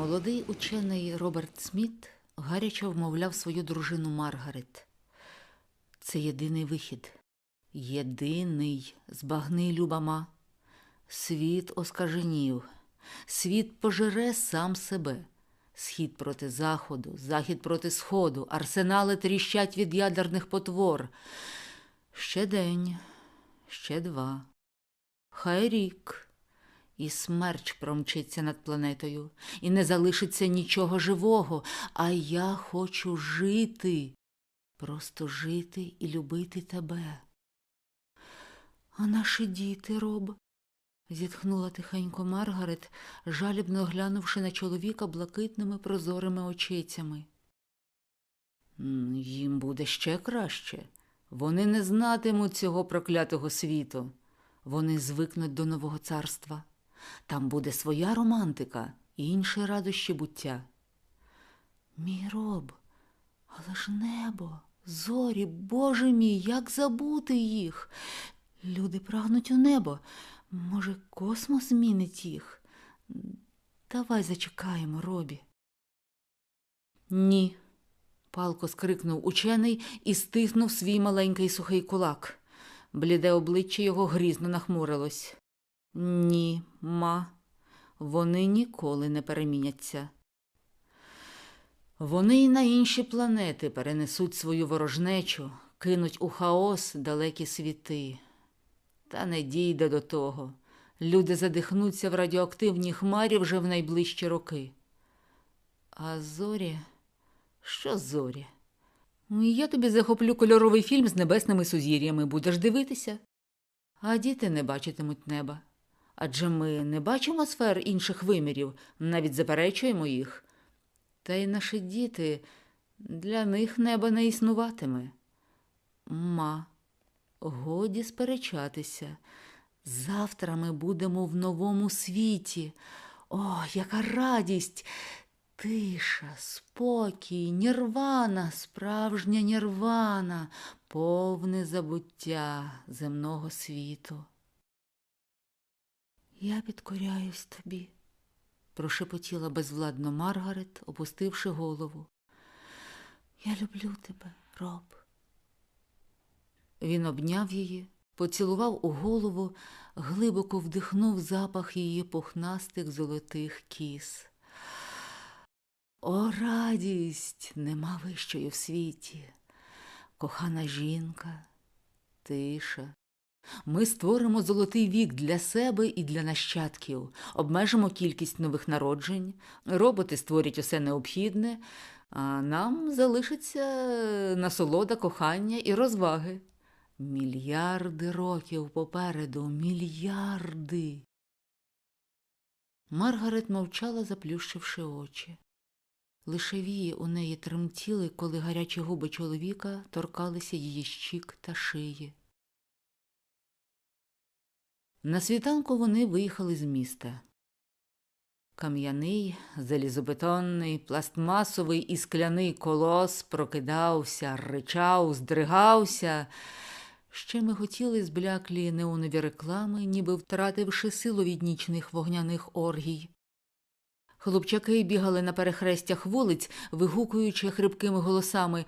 Молодий учений Роберт Сміт гаряче вмовляв свою дружину Маргарет. Це єдиний вихід. Єдиний, збагни, любама. Світ оскаженів, світ пожере сам себе. Схід проти заходу, захід проти сходу, арсенали тріщать від ядерних потвор. Ще день, ще два. Хай рік. І смерч промчиться над планетою, і не залишиться нічого живого, а я хочу жити, просто жити і любити тебе. А наші діти, Роб, зітхнула тихенько Маргарет, жалібно глянувши на чоловіка блакитними прозорими очицями. Їм буде ще краще. Вони не знатимуть цього проклятого світу. Вони звикнуть до нового царства. Там буде своя романтика і інші радощі буття. Мій роб, але ж небо, зорі, Боже мій, як забути їх? Люди прагнуть у небо. Може, космос змінить їх? Давай зачекаємо, Робі. Ні. палко скрикнув учений і стиснув свій маленький сухий кулак. Бліде обличчя його грізно нахмурилось. Ні, ма, вони ніколи не переміняться. Вони й на інші планети перенесуть свою ворожнечу, кинуть у хаос далекі світи. Та не дійде до того. Люди задихнуться в радіоактивній хмарі вже в найближчі роки. А зорі, що зорі? Я тобі захоплю кольоровий фільм з небесними сузір'ями, будеш дивитися. А діти не бачитимуть неба. Адже ми не бачимо сфер інших вимірів, навіть заперечуємо їх. Та й наші діти для них неба не існуватиме. Ма, годі сперечатися. Завтра ми будемо в новому світі. О, яка радість! Тиша, спокій, нірвана, справжня нірвана, повне забуття земного світу. Я підкоряюсь тобі, прошепотіла безвладно Маргарет, опустивши голову. Я люблю тебе, роб. Він обняв її, поцілував у голову, глибоко вдихнув запах її пухнастих золотих кіс. О, радість нема вищої в світі, кохана жінка, тиша. Ми створимо золотий вік для себе і для нащадків, обмежимо кількість нових народжень, роботи створять усе необхідне, а нам залишиться насолода кохання і розваги. Мільярди років попереду, мільярди. Маргарет мовчала, заплющивши очі. Лише вії у неї тремтіли, коли гарячі губи чоловіка торкалися її щік та шиї. На світанку вони виїхали з міста. Кам'яний, залізобетонний, пластмасовий і скляний колос прокидався, ричав, здригався. Ще ми хотіли збляклі неонові реклами, ніби втративши силу від нічних вогняних оргій. Хлопчаки бігали на перехрестях вулиць, вигукуючи хрипкими голосами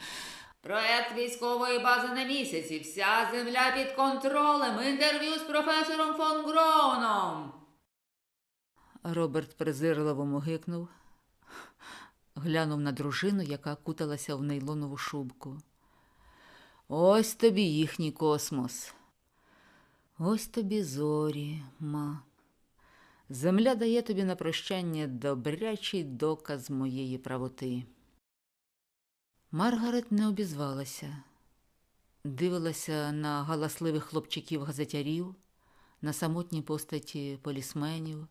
Проект військової бази на місяці. Вся земля під контролем. Інтерв'ю з професором фон Гроуном. Роберт презирливо мугикнув, глянув на дружину, яка куталася в нейлонову шубку. Ось тобі їхній космос. Ось тобі зорі, ма. Земля дає тобі на прощання добрячий доказ моєї правоти. Маргарет не обізвалася, дивилася на галасливих хлопчиків-газетярів, на самотні постаті полісменів,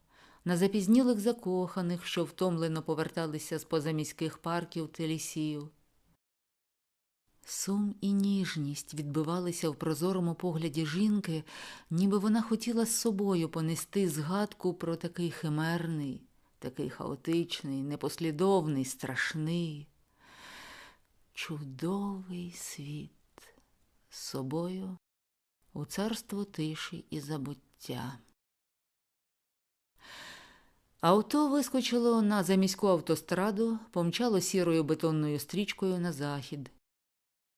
на запізнілих закоханих, що втомлено поверталися з позаміських парків та лісів. Сум і ніжність відбивалися в прозорому погляді жінки, ніби вона хотіла з собою понести згадку про такий химерний, такий хаотичний, непослідовний, страшний, чудовий світ з собою у царство тиші і забуття. Авто вискочило на заміську автостраду, помчало сірою бетонною стрічкою на захід.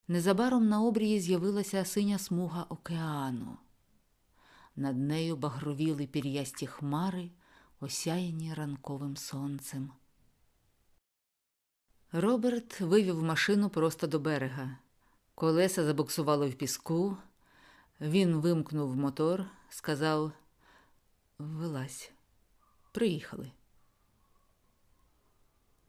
Незабаром на обрії з'явилася синя смуга океану. Над нею багровіли пір'ясті хмари, осяяні ранковим сонцем. Роберт вивів машину просто до берега. Колеса забуксували в піску. Він вимкнув мотор, сказав Вилазь, приїхали.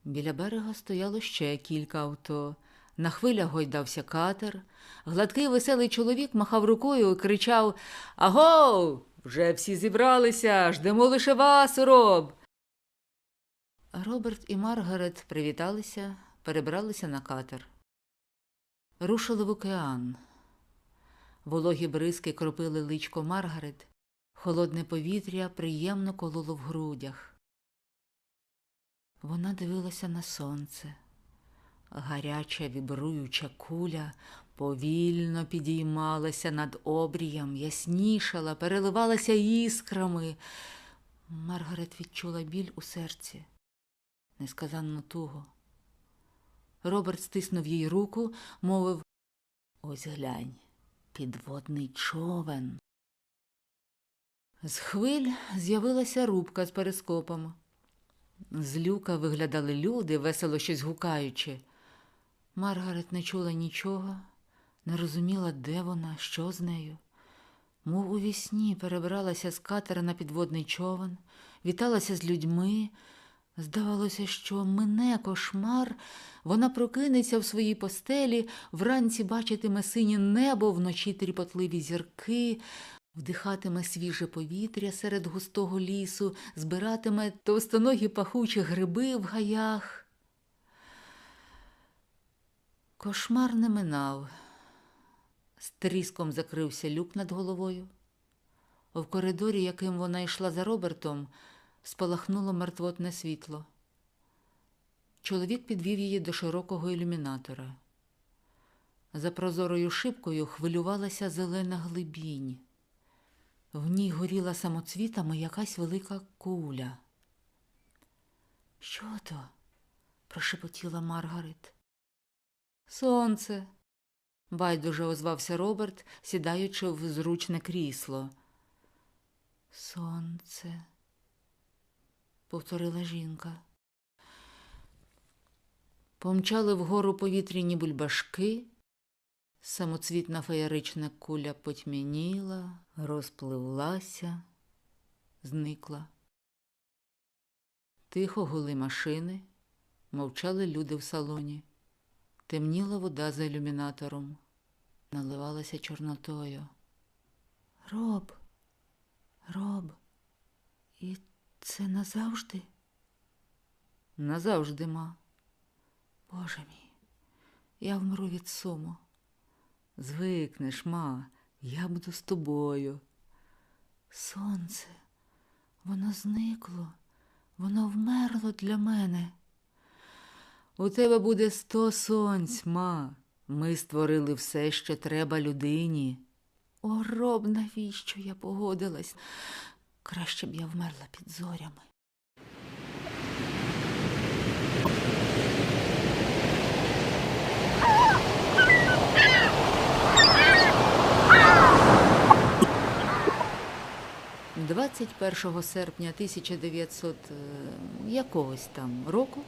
Біля берега стояло ще кілька авто. На хвилях гойдався катер. Гладкий веселий чоловік махав рукою і кричав Агов! Вже всі зібралися, ждемо лише вас, роб. Роберт і Маргарет привіталися, перебралися на катер. Рушили в океан. Вологі бризки кропили личко Маргарет, холодне повітря приємно кололо в грудях. Вона дивилася на сонце. Гаряча вібруюча куля повільно підіймалася над обрієм, яснішала, переливалася іскрами. Маргарет відчула біль у серці, несказанно туго. Роберт стиснув їй руку, мовив Ось глянь, підводний човен. З хвиль з'явилася рубка з перископом. З люка виглядали люди, весело щось гукаючи. Маргарет не чула нічого, не розуміла, де вона, що з нею. Мов у вісні перебралася з катера на підводний човен, віталася з людьми. Здавалося, що мине кошмар, вона прокинеться в своїй постелі, вранці бачитиме синє небо, вночі тріпотливі зірки, вдихатиме свіже повітря серед густого лісу, збиратиме товстоногі пахучі гриби в гаях. Кошмар не минав. З тріском закрився люк над головою. В коридорі, яким вона йшла за Робертом, спалахнуло мертвотне світло. Чоловік підвів її до широкого ілюмінатора. За прозорою шибкою хвилювалася зелена глибінь. В ній горіла самоцвітами якась велика куля. Що то? прошепотіла Маргарет. Сонце. байдуже озвався Роберт, сідаючи в зручне крісло. Сонце, повторила жінка. Помчали вгору повітряні бульбашки. Самоцвітна феєрична куля потьмяніла, розпливлася, зникла. Тихо гули машини, мовчали люди в салоні. Темніла вода за ілюмінатором, наливалася чорнотою. Роб, роб, і це назавжди? Назавжди, ма. Боже мій, я вмру від суму. Звикнеш, ма, я буду з тобою. Сонце, воно зникло, воно вмерло для мене. У тебе буде сто сонць, ма. Ми створили все, що треба людині. О, роб, навіщо я погодилась? Краще б я вмерла під зорями. – 21 серпня 1900 е, якогось там року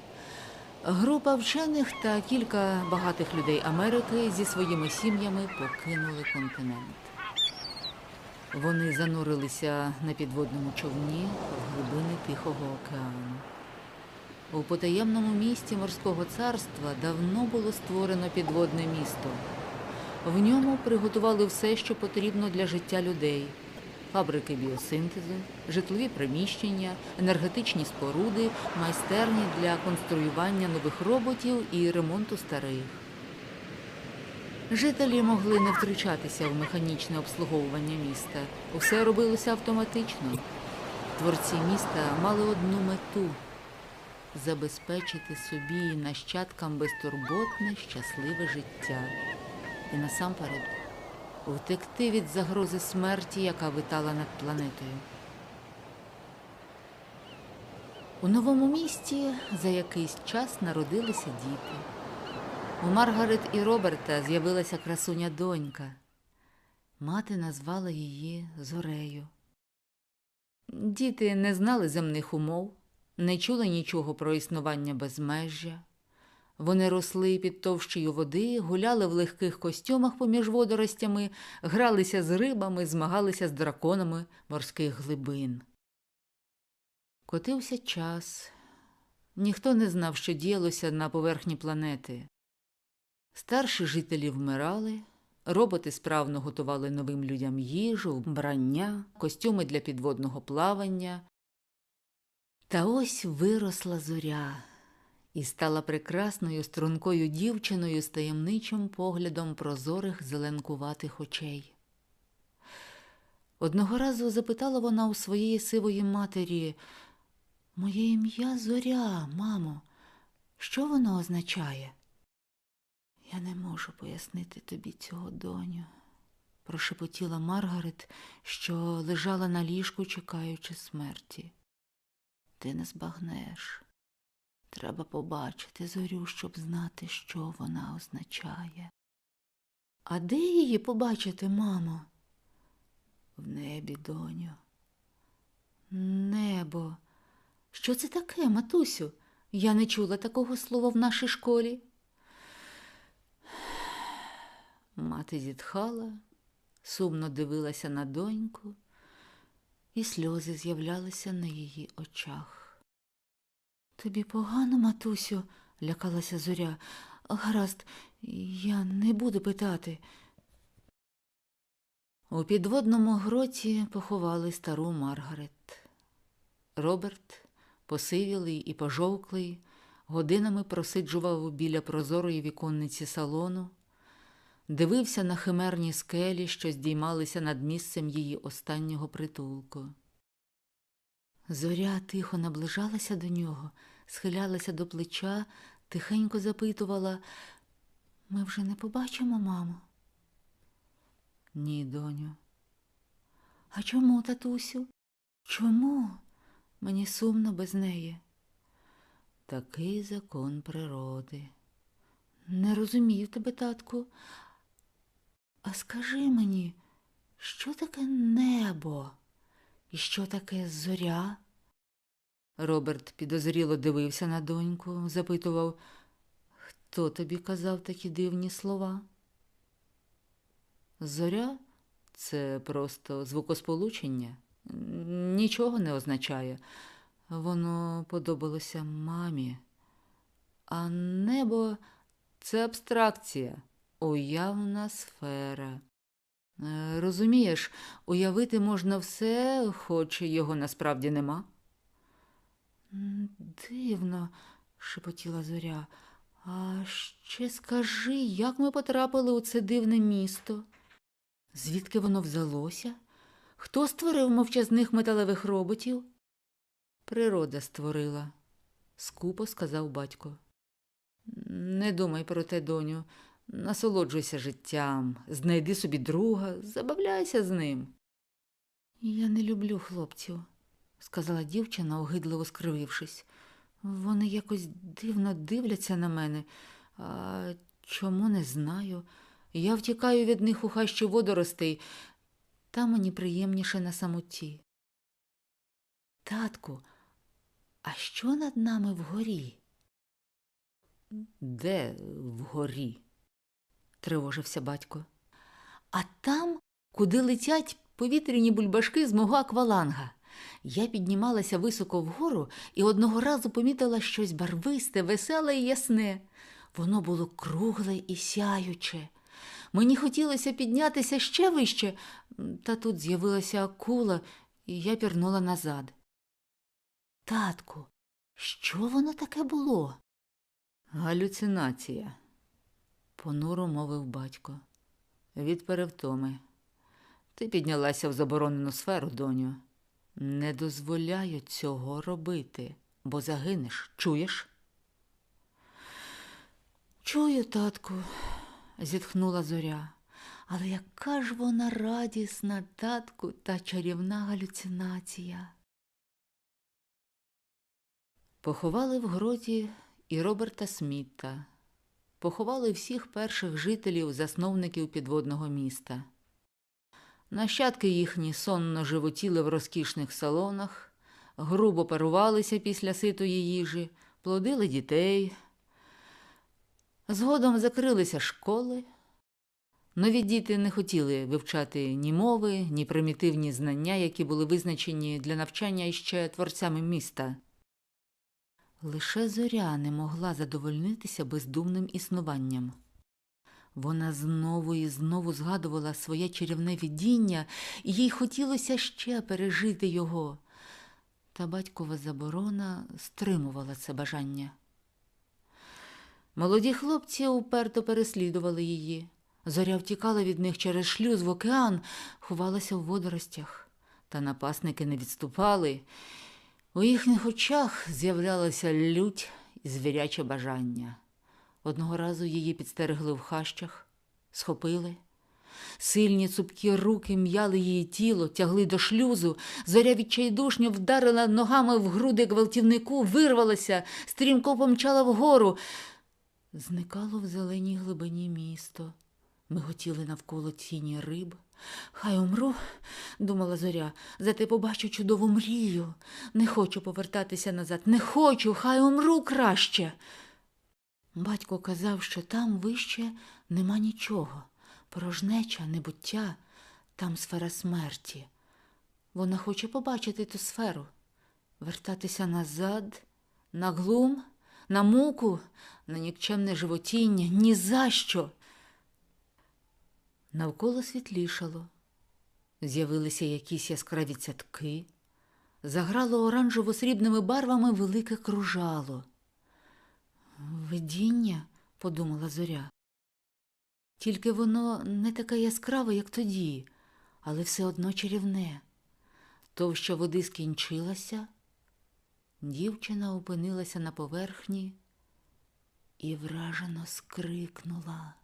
група вчених та кілька багатих людей Америки зі своїми сім'ями покинули континент. Вони занурилися на підводному човні в глибини Тихого океану. У потаємному місті морського царства давно було створено підводне місто. В ньому приготували все, що потрібно для життя людей: фабрики біосинтезу, житлові приміщення, енергетичні споруди, майстерні для конструювання нових роботів і ремонту старих. Жителі могли не втручатися в механічне обслуговування міста. Усе робилося автоматично. Творці міста мали одну мету забезпечити собі і нащадкам безтурботне, щасливе життя. І насамперед втекти від загрози смерті, яка витала над планетою. У новому місті за якийсь час народилися діти. У Маргарет і Роберта з'явилася красуня донька. Мати назвала її Зорею. Діти не знали земних умов, не чули нічого про існування безмежжя. Вони росли під товщею води, гуляли в легких костюмах поміж водоростями, гралися з рибами, змагалися з драконами морських глибин. Котився час. Ніхто не знав, що діялося на поверхні планети. Старші жителі вмирали, роботи справно готували новим людям їжу, вбрання, костюми для підводного плавання. Та ось виросла зоря і стала прекрасною стрункою дівчиною з таємничим поглядом прозорих зеленкуватих очей. Одного разу запитала вона у своєї сивої матері Моє ім'я зоря, мамо, що воно означає? Я не можу пояснити тобі цього, доню, прошепотіла Маргарет, що лежала на ліжку, чекаючи смерті. Ти не збагнеш. Треба побачити зорю, щоб знати, що вона означає. А де її побачити, мамо? В небі, доню. Небо. Що це таке, матусю? Я не чула такого слова в нашій школі. Мати зітхала, сумно дивилася на доньку, і сльози з'являлися на її очах. Тобі погано, матусю, лякалася зоря. Гаразд, я не буду питати. У підводному гроті поховали стару Маргарет. Роберт, посивілий і пожовклий, годинами просиджував біля прозорої віконниці салону, дивився на химерні скелі, що здіймалися над місцем її останнього притулку. Зоря тихо наближалася до нього, схилялася до плеча, тихенько запитувала Ми вже не побачимо, мамо? Ні, доню. А чому, татусю? Чому? Мені сумно без неї. Такий закон природи. Не розумію тебе, татку. А скажи мені, що таке небо? І що таке зоря? Роберт підозріло дивився на доньку, запитував, хто тобі казав такі дивні слова? Зоря це просто звукосполучення, нічого не означає. Воно подобалося мамі. А небо це абстракція, уявна сфера. Е, Розумієш, уявити можна все, хоч його насправді нема. Дивно, шепотіла зоря. А ще скажи, як ми потрапили у це дивне місто? Звідки воно взялося? Хто створив мовчазних металевих роботів? Природа створила, скупо сказав батько. Не думай про те, доню. Насолоджуйся життям, знайди собі друга, забавляйся з ним. Я не люблю хлопців, сказала дівчина, огидливо скривившись. Вони якось дивно дивляться на мене. А чому не знаю? Я втікаю від них у хащі водоростей, та мені приємніше на самоті. Татку, а що над нами вгорі? Де вгорі? Тривожився батько. А там, куди летять повітряні бульбашки з мого акваланга. Я піднімалася високо вгору і одного разу помітила щось барвисте, веселе і ясне. Воно було кругле і сяюче. Мені хотілося піднятися ще вище, та тут з'явилася акула, і я пірнула назад. Татку, що воно таке було? Галюцинація, понуро мовив батько. Від перевтоми. Ти піднялася в заборонену сферу, доню. Не дозволяю цього робити, бо загинеш, чуєш? Чую, татку, зітхнула зоря. Але яка ж вона радісна, татку, та чарівна галюцинація. Поховали в гроті і Роберта Смітта, поховали всіх перших жителів, засновників підводного міста. Нащадки їхні сонно животіли в розкішних салонах, грубо парувалися після ситої їжі, плодили дітей. Згодом закрилися школи. Нові діти не хотіли вивчати ні мови, ні примітивні знання, які були визначені для навчання іще творцями міста. Лише зоря не могла задовольнитися бездумним існуванням. Вона знову і знову згадувала своє чарівне видіння, і їй хотілося ще пережити його. Та батькова заборона стримувала це бажання. Молоді хлопці уперто переслідували її. Зоря втікала від них через шлюз в океан, ховалася в водоростях. Та напасники не відступали. У їхніх очах з'являлася лють і звіряче бажання. Одного разу її підстерегли в хащах, схопили. Сильні цупкі руки м'яли її тіло, тягли до шлюзу. Зоря відчайдушньо вдарила ногами в груди гвалтівнику, вирвалася, стрімко помчала вгору. Зникало в зеленій глибині місто. Миготіли навколо тіні риб. Хай умру, думала зоря, зате побачу чудову мрію. Не хочу повертатися назад, не хочу, хай умру краще. Батько казав, що там вище нема нічого. Порожнеча, небуття, там сфера смерті. Вона хоче побачити ту сферу, вертатися назад, на глум, на муку, на нікчемне животіння, ні за що. Навколо світлішало, з'явилися якісь яскраві цятки, заграло оранжево-срібними барвами велике кружало. Видіння, подумала зоря. Тільки воно не таке яскраве, як тоді, але все одно чарівне. Товща води скінчилася, дівчина опинилася на поверхні і вражено скрикнула.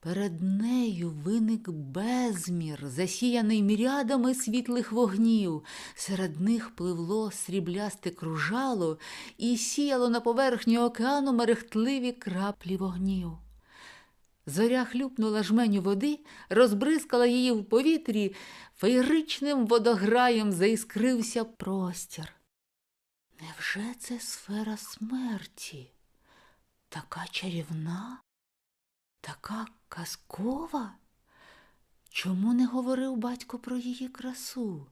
Перед нею виник безмір, засіяний мірядами світлих вогнів. Серед них пливло сріблясте кружало і сіяло на поверхні океану мерехтливі краплі вогнів. Зоря хлюпнула жменю води, розбризкала її в повітрі, феєричним водограєм заіскрився простір. Невже це сфера смерті? Така чарівна? Така казкова? Чому не говорив батько про її красу?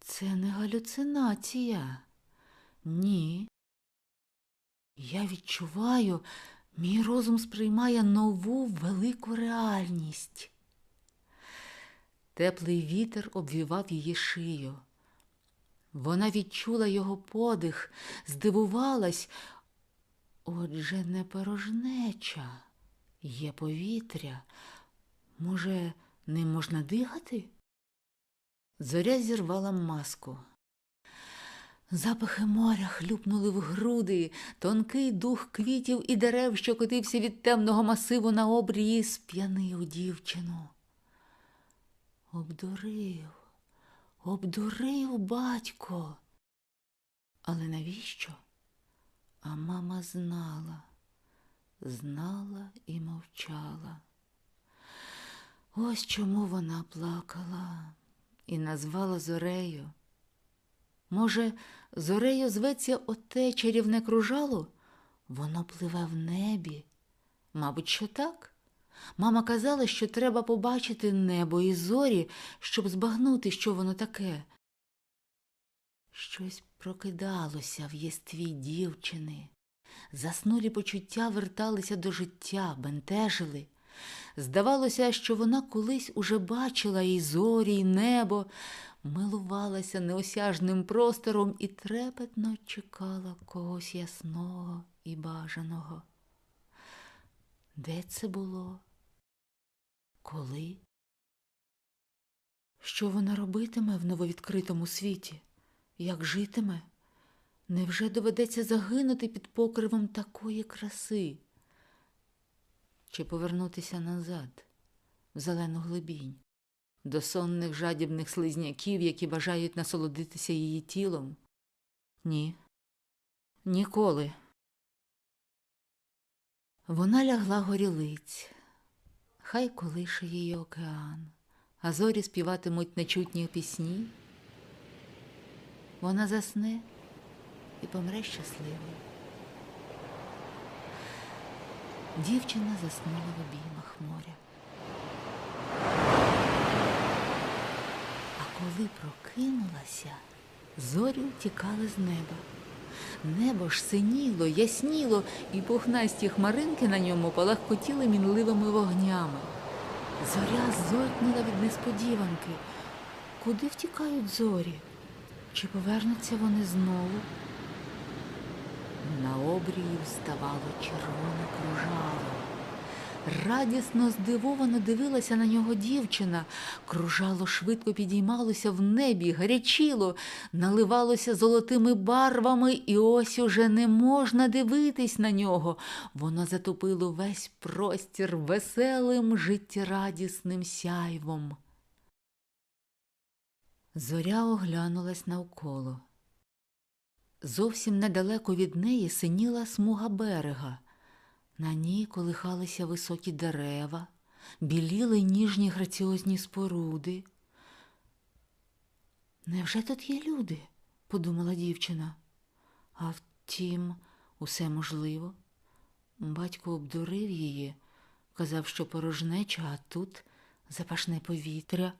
Це не галюцинація. Ні. Я відчуваю, мій розум сприймає нову велику реальність. Теплий вітер обвівав її шию. Вона відчула його подих, здивувалась. Отже, не порожнеча, є повітря. Може, ним можна дихати? Зоря зірвала маску. Запахи моря хлюпнули в груди, тонкий дух квітів і дерев, що котився від темного масиву на обрії, сп'янив дівчину. Обдурив, обдурив батько. Але навіщо? А мама знала, знала і мовчала. Ось чому вона плакала і назвала зорею. Може, зорею зветься оте чарівне кружало? Воно пливе в небі. Мабуть, що так. Мама казала, що треба побачити небо і зорі, щоб збагнути, що воно таке. Щось прокидалося в єстві дівчини. Заснулі почуття верталися до життя, бентежили. Здавалося, що вона колись уже бачила і зорі, і небо, милувалася неосяжним простором і трепетно чекала когось ясного і бажаного. Де це було? Коли? Що вона робитиме в нововідкритому світі? Як житиме? Невже доведеться загинути під покривом такої краси? Чи повернутися назад, в зелену глибінь, до сонних жадібних слизняків, які бажають насолодитися її тілом? Ні. Ніколи. Вона лягла горілиць. Хай колише її океан, а зорі співатимуть нечутні пісні. Вона засне і помре щасливою. Дівчина заснула в обіймах моря. А коли прокинулася, зорі тікали з неба. Небо ж синіло, ясніло, і пухнасті хмаринки на ньому палахкотіли мінливими вогнями. Зоря зойкнула від несподіванки. Куди втікають зорі? Чи повернуться вони знову? На обрії вставало червоне кружало. Радісно, здивовано дивилася на нього дівчина. Кружало швидко підіймалося в небі, гарячіло, наливалося золотими барвами, і ось уже не можна дивитись на нього. Воно затопило весь простір веселим, життєрадісним сяйвом. Зоря оглянулась навколо. Зовсім недалеко від неї синіла смуга берега. На ній колихалися високі дерева, біліли ніжні граціозні споруди. Невже тут є люди? подумала дівчина. А втім, усе можливо. Батько обдурив її, казав, що порожнеча, а тут запашне повітря.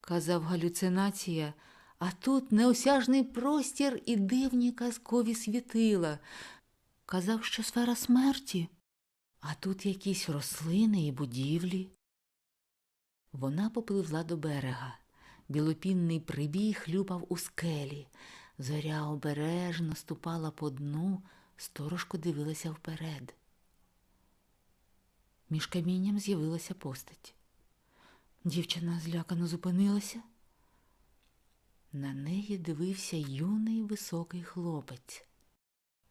Казав галюцинація, а тут неосяжний простір і дивні казкові світила. Казав, що сфера смерті, а тут якісь рослини і будівлі. Вона попливла до берега. Білопінний прибій хлюпав у скелі. Зоря обережно ступала по дну, сторожко дивилася вперед. Між камінням з'явилася постать. Дівчина злякано зупинилася. На неї дивився юний високий хлопець.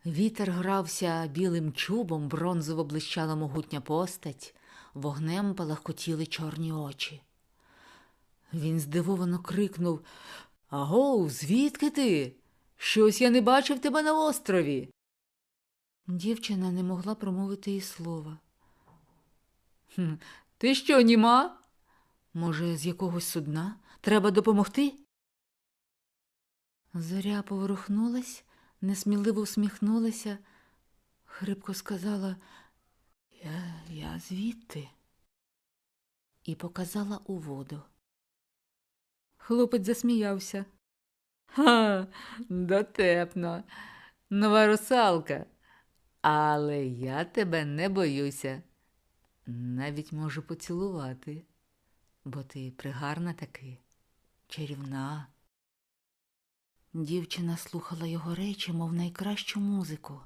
Вітер грався білим чубом, бронзово блищала могутня постать, вогнем палахкотіли чорні очі. Він здивовано крикнув Агоу, звідки ти? Щось я не бачив тебе на острові. Дівчина не могла промовити і слова. «Хм, Ти що, німа? Може, з якогось судна? Треба допомогти? Зоря поворухнулась, несміливо всміхнулася, хрипко сказала Я, я звідти і показала у воду. Хлопець засміявся. Ха, дотепно, нова русалка. Але я тебе не боюся. Навіть можу поцілувати, бо ти пригарна таки, чарівна. Дівчина слухала його речі, мов найкращу музику.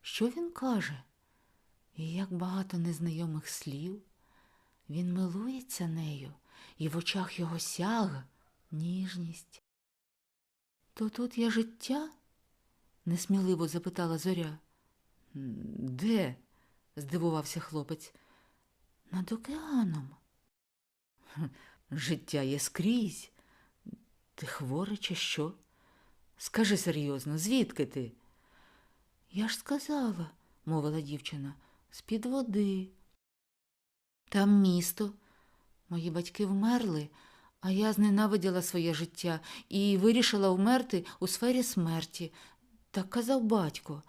Що він каже? І як багато незнайомих слів. Він милується нею, і в очах його сяг, ніжність. То тут є життя? несміливо запитала зоря. Де? здивувався хлопець. Над океаном. Життя є скрізь. Ти хворий чи що? Скажи серйозно, звідки ти? Я ж сказала, мовила дівчина, з-під води. Там місто. Мої батьки вмерли, а я зненавиділа своє життя і вирішила вмерти у сфері смерті. Так казав батько.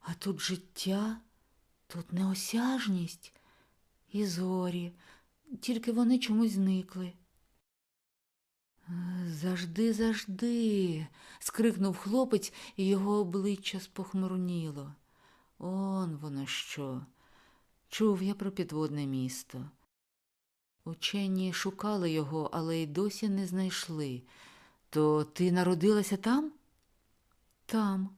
А тут життя, тут неосяжність і зорі, тільки вони чомусь зникли. Завжди, завжди. скрикнув хлопець, і його обличчя спохмурніло. Он воно що. Чув я про підводне місто. Учені шукали його, але й досі не знайшли. То ти народилася там? Там.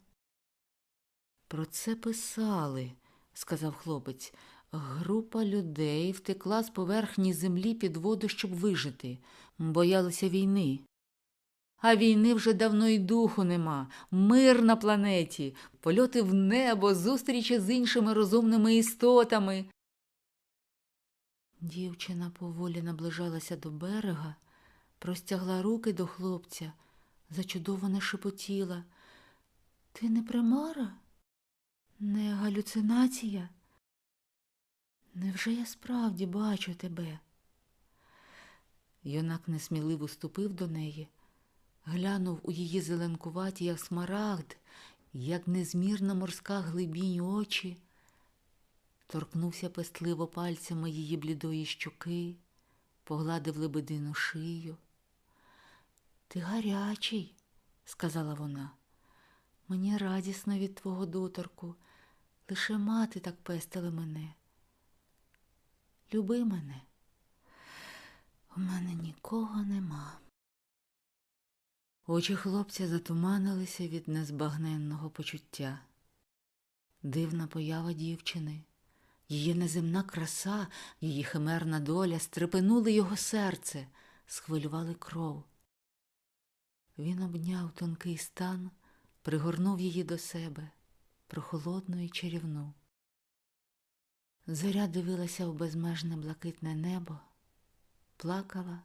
Про це писали, сказав хлопець. Група людей втекла з поверхні землі під воду, щоб вижити, боялися війни. А війни вже давно й духу нема, мир на планеті, польоти в небо, зустрічі з іншими розумними істотами. Дівчина поволі наближалася до берега, простягла руки до хлопця, зачудовано шепотіла. Ти не примара? Не галюцинація? Невже я справді бачу тебе? Юнак несміливо ступив до неї, глянув у її зеленкуваті, як смарагд, як незмірна морська глибінь очі, торкнувся пестливо пальцями її блідої щоки, погладив лебедину шию. Ти гарячий, сказала вона. Мені радісно від твого доторку. Лише мати так пестила мене. Люби мене. У мене нікого нема. Очі хлопця затуманилися від незбагненного почуття. Дивна поява дівчини, її неземна краса, її химерна доля стрепенули його серце, схвилювали кров. Він обняв тонкий стан, пригорнув її до себе, прохолодну і чарівну. Зоря дивилася в безмежне блакитне небо, плакала,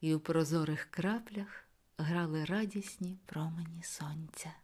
і у прозорих краплях грали радісні промені сонця.